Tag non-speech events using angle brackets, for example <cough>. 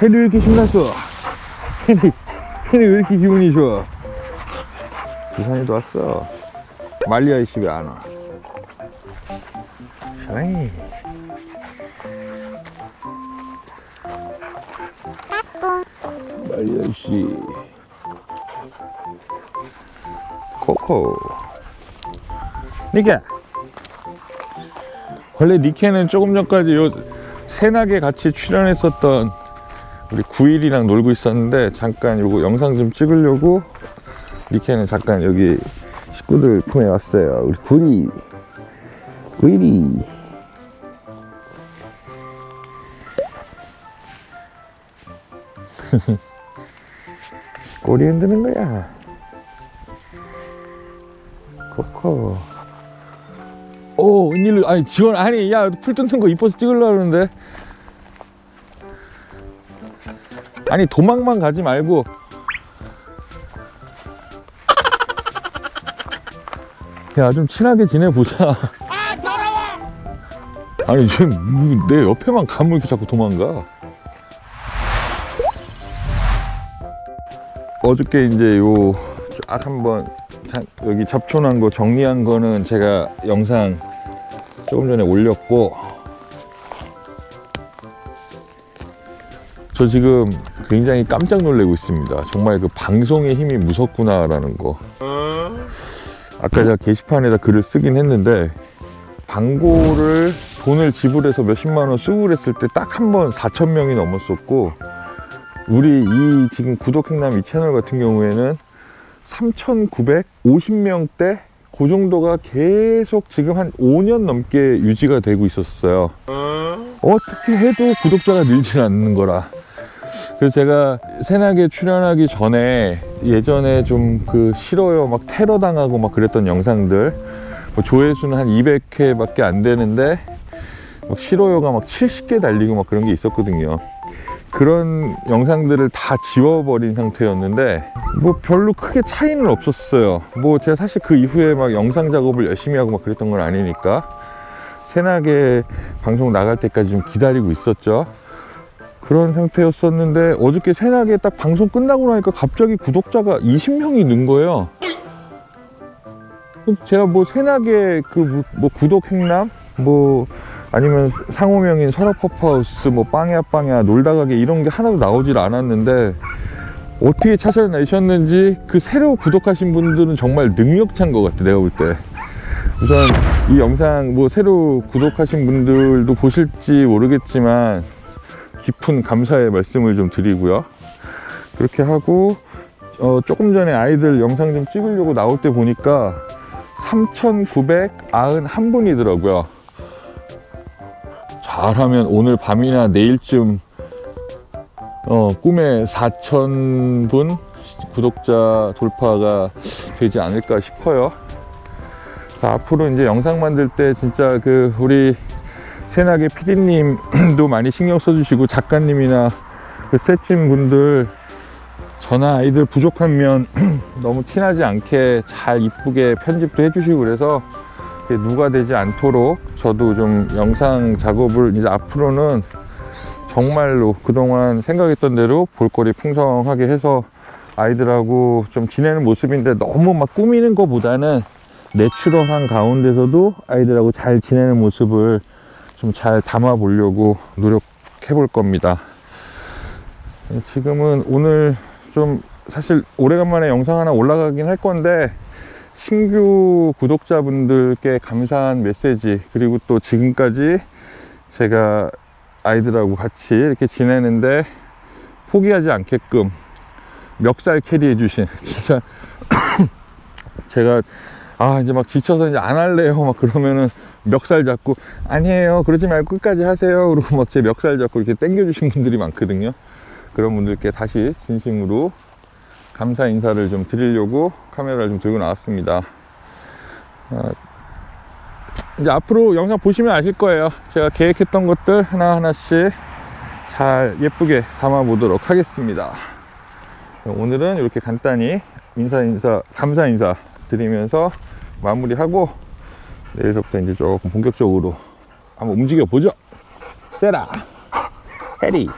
왜 이렇게 신났어? 해리, 해리 왜 이렇게 기분이 좋아? 부산이도 왔어. 말리 아 이씨 왜 안 와? 샤이. 말리 아 이씨. 코코. 니케. 원래 니케는 조금 전까지 요 새나게 같이 출연했었던 우리 구일이랑 놀고 있었는데 잠깐 요거 영상 좀 찍으려고 니케는 잠깐 여기 식구들 품에 왔어요. 우리 구리. 구일이. <laughs> 꼬리 흔드는 거야. 코코. 오, 웬일로, 아니, 지원, 아니, 야, 풀 뜯는 거 이뻐서 찍으려고 그러는데. 아니, 도망만 가지 말고. 야, 좀 친하게 지내보자. 아, 더러워! 아니, 지금 내 옆에만 가면 이렇게 자꾸 도망가. 어저께 이제 요 쫙 한번 자- 여기 접촌한 거 정리한 거는 제가 영상 조금 전에 올렸고 저 지금 굉장히 깜짝 놀라고 있습니다. 정말 그 방송의 힘이 무섭구나라는 거. 아까 제가 게시판에다 글을 쓰긴 했는데 광고를 돈을 지불해서 몇십만 원 쓰고 그랬을 때 딱 한 번 4천 명이 넘었었고 우리 이 지금 구독행남 이 채널 같은 경우에는 3,950명대 그 정도가 계속 지금 한 5년 넘게 유지가 되고 있었어요. 어떻게 해도 구독자가 늘질 않는 거라. 그래서 제가 새나게 출연하기 전에 예전에 좀 그 싫어요 막 테러 당하고 막 그랬던 영상들 뭐 조회수는 한 200회밖에 안 되는데 막 싫어요가 막 70개 달리고 막 그런 게 있었거든요. 그런 영상들을 다 지워버린 상태였는데 뭐 별로 크게 차이는 없었어요 뭐 제가 사실 그 이후에 막 영상 작업을 열심히 하고 막 그랬던 건 아니니까 새나게 방송 나갈 때까지 좀 기다리고 있었죠 그런 상태였었는데 어저께 새나게 딱 방송 끝나고 나니까 갑자기 구독자가 20명이 는 거예요. 제가 뭐 새나게 그 뭐 구독 행남? 뭐 아니면 상호명인 설악퍼퍼하우스 뭐 빵야 빵야 놀다 가게 이런 게 하나도 나오질 않았는데 어떻게 찾아내셨는지 그 새로 구독하신 분들은 정말 능력찬 것 같아 내가 볼 때. 우선 이 영상 뭐 새로 구독하신 분들도 보실지 모르겠지만 깊은 감사의 말씀을 좀 드리고요 그렇게 하고 어, 조금 전에 아이들 영상 좀 찍으려고 나올 때 보니까 3,991분이더라고요 잘하면 오늘 밤이나 내일쯤 어, 꿈에 4,000분 구독자 돌파가 되지 않을까 싶어요. 자, 앞으로 이제 영상 만들 때 진짜 그 우리 새나게 PD님도 많이 신경 써주시고 작가님이나 그 스태프진 분들 저나 아이들 부족한 면 <clears throat> 너무 티나지 않게 잘 이쁘게 편집도 해주시고 그래서 누가 되지 않도록 저도 좀 영상 작업을 이제 앞으로는 정말로 그동안 생각했던 대로 볼거리 풍성하게 해서 아이들하고 좀 지내는 모습인데 너무 막 꾸미는 것보다는 내추럴한 가운데서도 아이들하고 잘 지내는 모습을 좀 잘 담아 보려고 노력해 볼 겁니다. 지금은 오늘 좀 사실 오래간만에 영상 하나 올라가긴 할 건데 신규 구독자분들께 감사한 메시지 그리고 또 지금까지 제가 아이들하고 같이 이렇게 지내는데 포기하지 않게끔 멱살 캐리해 주신 <laughs> 진짜 <coughs> 제가 아 이제 막 지쳐서 이제 안 할래요 막 그러면은 멱살 잡고 아니에요 그러지 말고 끝까지 하세요 그러고 막 제 멱살 잡고 이렇게 당겨 주신 분들이 많거든요 그런 분들께 다시 진심으로 감사 인사를 좀 드리려고 카메라를 좀 들고 나왔습니다. 어, 이제 앞으로 영상 보시면 아실 거예요. 제가 계획했던 것들 하나하나씩 잘 예쁘게 담아 보도록 하겠습니다. 오늘은 이렇게 간단히 인사 인사 감사 인사 드리면서 마무리하고 내일부터 이제 조금 본격적으로 한번 움직여 보죠. 세라 해리